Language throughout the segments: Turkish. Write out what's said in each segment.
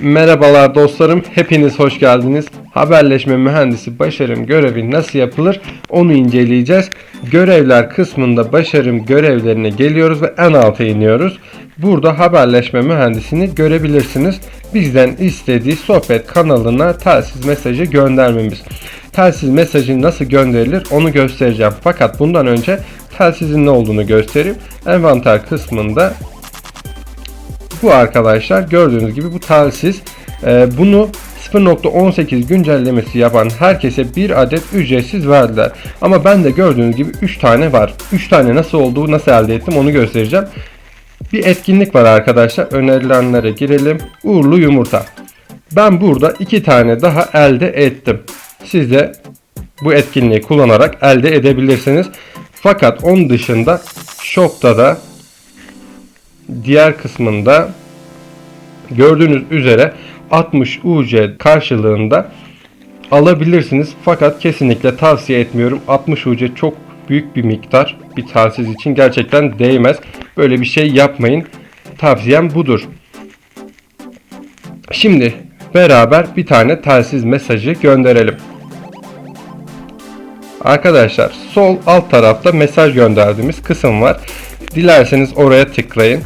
Merhabalar dostlarım, hepiniz hoş geldiniz. Haberleşme mühendisi başarım görevi nasıl yapılır onu inceleyeceğiz. Görevler kısmında başarım görevlerine geliyoruz ve en alta iniyoruz. Burada haberleşme mühendisini görebilirsiniz. Bizden istediği sohbet kanalına telsiz mesajı göndermemiz. Telsiz mesajı nasıl gönderilir onu göstereceğim. Fakat bundan önce telsizin ne olduğunu göstereyim. Envanter kısmında bu arkadaşlar gördüğünüz gibi bu telsiz. Ee, bunu 0.18 güncellemesi yapan herkese bir adet ücretsiz verdiler. Ama ben de gördüğünüz gibi 3 tane var. 3 tane nasıl olduğu, nasıl elde ettim onu göstereceğim. Bir etkinlik var arkadaşlar. Önerilenlere girelim. Uğurlu yumurta. Ben burada 2 tane daha elde ettim. Siz de bu etkinliği kullanarak elde edebilirsiniz. Fakat onun dışında shop'ta da diğer kısmında gördüğünüz üzere 60 UC karşılığında alabilirsiniz. Fakat kesinlikle tavsiye etmiyorum. 60 UC çok büyük bir miktar bir telsiz için gerçekten değmez. Böyle bir şey yapmayın. Tavsiyem budur. Şimdi beraber bir tane telsiz mesajı gönderelim. Arkadaşlar sol alt tarafta mesaj gönderdiğimiz kısım var. Dilerseniz oraya tıklayın.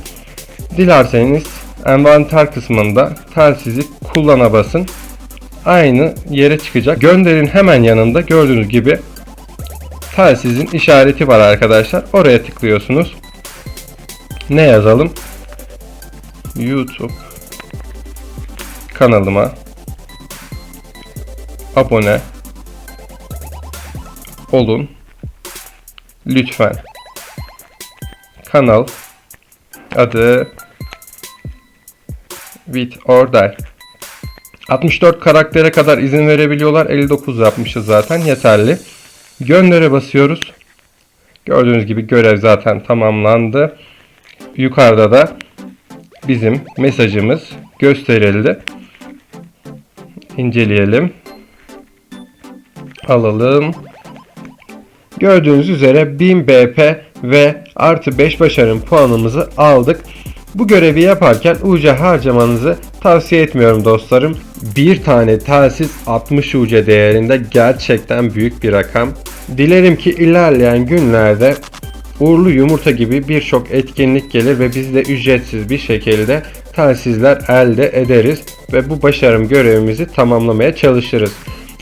Dilerseniz envanter kısmında telsizi kullana basın. Aynı yere çıkacak. Gönderin hemen yanında gördüğünüz gibi telsizin işareti var arkadaşlar. Oraya tıklıyorsunuz. Ne yazalım? YouTube kanalıma abone olun lütfen. Kanal adı with or die. 64 karaktere kadar izin verebiliyorlar. 59 yapmışız zaten yeterli. Göndere basıyoruz. Gördüğünüz gibi görev zaten tamamlandı. Yukarıda da bizim mesajımız gösterildi. İnceleyelim. Alalım. Gördüğünüz üzere 1000 BP ve artı 5 başarım puanımızı aldık. Bu görevi yaparken UC harcamanızı tavsiye etmiyorum dostlarım. Bir tane telsiz 60 UC değerinde gerçekten büyük bir rakam. Dilerim ki ilerleyen günlerde uğurlu yumurta gibi birçok etkinlik gelir ve biz de ücretsiz bir şekilde telsizler elde ederiz ve bu başarım görevimizi tamamlamaya çalışırız.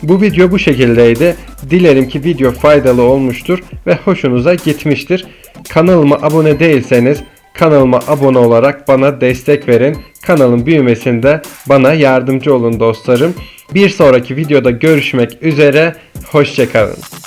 Bu video bu şekildeydi. Dilerim ki video faydalı olmuştur ve hoşunuza gitmiştir. Kanalıma abone değilseniz kanalıma abone olarak bana destek verin. Kanalın büyümesinde bana yardımcı olun dostlarım. Bir sonraki videoda görüşmek üzere. Hoşçakalın.